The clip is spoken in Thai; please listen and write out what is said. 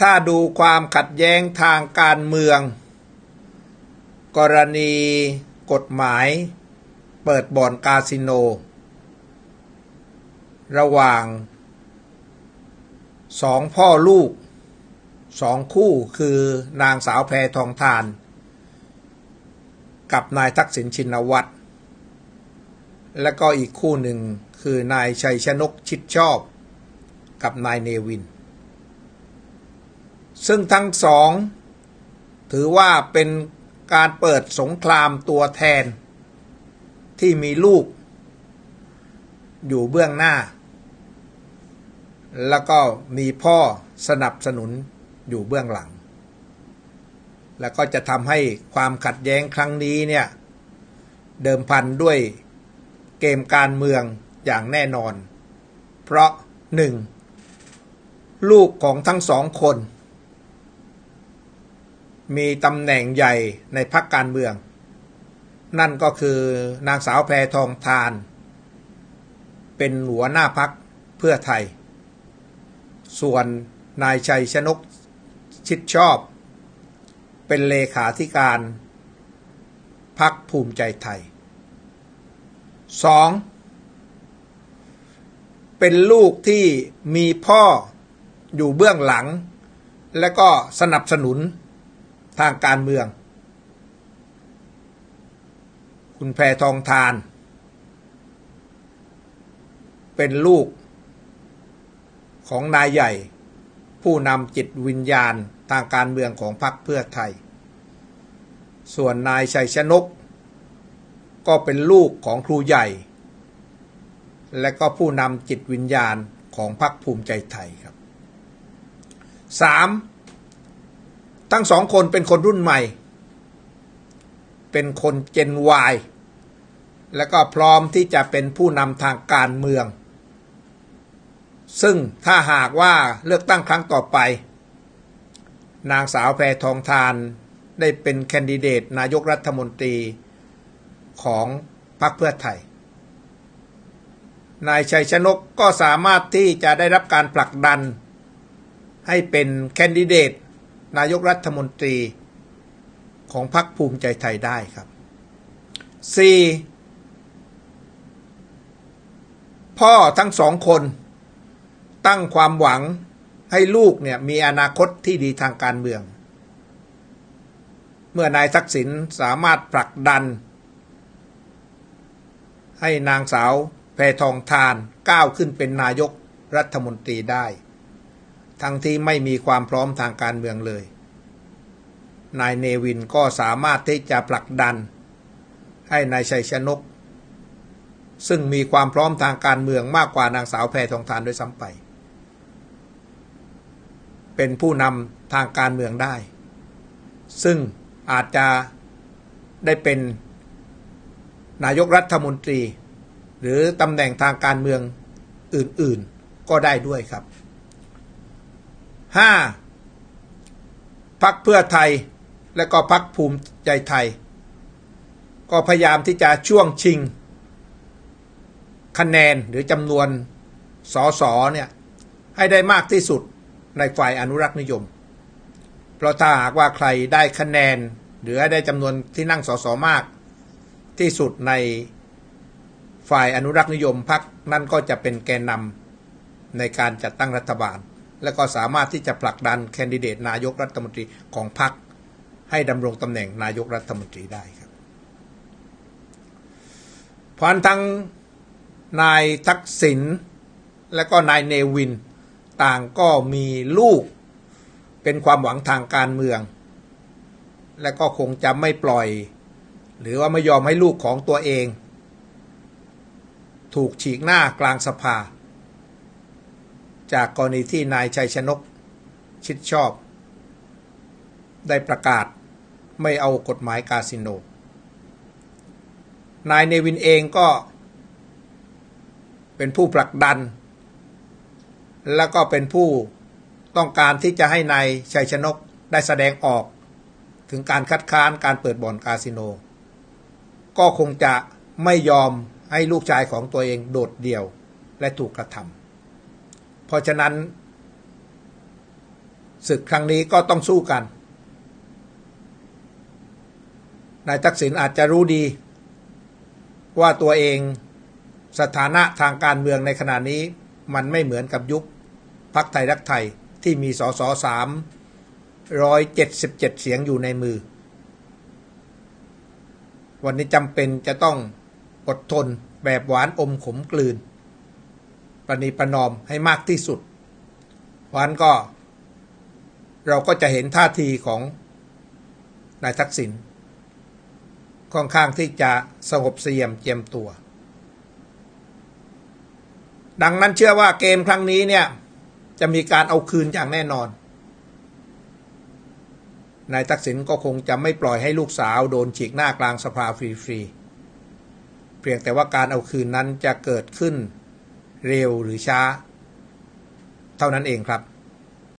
ถ้าดูความขัดแย้งทางการเมือง กรณีกฎหมาย เปิดบ่อนคาสิโน ระหว่างสองพ่อลูกสองคู่คือนางสาวแพทองทาน กับนายทักษิณชินวัตร และก็อีกคู่หนึ่งคือนายชัยชนกชิดชอบ กับนายเนวิน ซึ่งทั้งสอง ถือว่าเป็นการเปิดสงครามตัวแทน ที่มีลูก อยู่เบื้องหน้า แล้วก็มีพ่อสนับสนุนอยู่เบื้องหลัง แล้วก็จะทำให้ความขัดแย้งครั้งนี้เนี่ย เดิมพันด้วยเกมการเมืองอย่างแน่นอน เพราะหนึ่งลูกของทั้งสองคน มีตำแหน่งใหญ่ในพรรคการเมือง นั่นก็คือนางสาวแพรทองทาน เป็นหัวหน้าพักเพื่อไทย ส่วนนายชัยชนกชิดชอบ เป็นเลขาธิการพักภูมิใจไทยสองเป็นลูกที่มีพ่ออยู่เบื้องหลัง และก็สนับสนุน ทางการเมือง คุณแพทองทาน เป็นลูก ของนายใหญ่ ผู้นำจิตวิญญาณทางการเมืองของพรรคเพื่อไทย ส่วนนายชัยชนก ก็เป็นลูกของครูใหญ่ และก็ผู้นำจิตวิญญาณของพรรคภูมิใจไทยครับ 3. ทั้งสองคนเป็นคนรุ่นใหม่ เป็นคนเจนวายและก็พร้อมที่จะเป็นผู้นำทางการเมือง ซึ่งถ้าหากว่าเลือกตั้งครั้งต่อไป นางสาวแพทองทานได้เป็นแคนดิเดตนายกรัฐมนตรีของพรรคเพื่อไทย นายชัยชนกก็สามารถที่จะได้รับการผลักดัน ให้เป็นแคนดิเดต นายกรัฐมนตรีของพรรคภูมิใจไทยได้ครับ 4. พ่อทั้งสองคน ตั้งความหวังให้ลูกเนี่ยมีอนาคตที่ดีทางการเมือง เมื่อนายทักษิณสามารถผลักดัน ให้นางสาวแพทองทานก้าวขึ้นเป็นนายกรัฐมนตรีได้ ทั้งที่ไม่มีความพร้อมทางการเมืองเลย นายเนวินก็สามารถที่จะผลักดัน ให้นายชัยชนก ซึ่งมีความพร้อมทางการเมืองมากกว่านางสาวแพทองทานด้วยซ้ำไป เป็นผู้นำทางการเมืองได้ ซึ่งอาจจะได้เป็นนายกรัฐมนตรี หรือตำแหน่งทางการเมืองอื่นๆ ก็ได้ด้วยครับ 5. พักเพื่อไทย และก็พักภูมิใจไทย ก็พยายามที่จะช่วงชิง คะแนนหรือจำนวนสอสอเนี่ยให้ได้มากที่สุดในฝ่ายอนุรักษ์นิยม เพราะถ้าหากว่าใครได้คะแนน หรือได้จำนวนที่นั่งสอสอมาก ที่สุดในฝ่ายอนุรักษ์นิยมพักนั่นก็จะเป็นแกนนำในการจัดตั้งรัฐบาล และก็สามารถที่จะผลักดันแคนดิเดตนายกรัฐมนตรีของพรรคให้ดำรงตำแหน่งนายกรัฐมนตรีได้ครับพราะทั้งนายทักษิณและก็นายเนวินต่างก็มีลูกเป็นความหวังทางการเมือง และก็คงจะไม่ปล่อย หรือว่าไม่ยอมให้ลูกของตัวเอง ถูกฉีกหน้ากลางสภา จากกรณีที่นายชัยชนก ชิดชอบ ได้ประกาศไม่เอากฎหมายคาสิโน นายเนวินเองก็เป็นผู้ผลักดัน แล้วก็เป็นผู้ต้องการที่จะให้นายชัยชนกได้แสดงออก ถึงการคัดค้านการเปิดบ่อนคาสิโน ก็คงจะไม่ยอมให้ลูกชายของตัวเองโดดเดี่ยวและถูกกระทำ เพราะฉะนั้นศึกครั้งนี้ก็ต้องสู้กัน นายทักษิณอาจจะรู้ดี ว่าตัวเองสถานะทางการเมืองในขณะนี้มันไม่เหมือนกับยุคพักไทยรักไทยที่มีสสสามร้อยเจ็ดสิบเจ็ดเสียงอยู่ในมือ วันนี้จำเป็นจะต้องอดทนแบบหวานอมขมกลืน ประนีประนอมให้มากที่สุดวันก็ เราก็จะเห็นท่าทีของนายทักษิณค่อนข้างที่จะสงบเสียมเจียมตัว ดังนั้นเชื่อว่าเกมครั้งนี้เนี่ย จะมีการเอาคืนอย่างแน่นอนนายทักษิณก็คงจะไม่ปล่อยให้ลูกสาวโดนฉีกหน้ากลางสภาฟรีๆเพียงแต่ว่าการเอาคืนนั้นจะเกิดขึ้น เร็วหรือช้า เท่านั้นเองครับ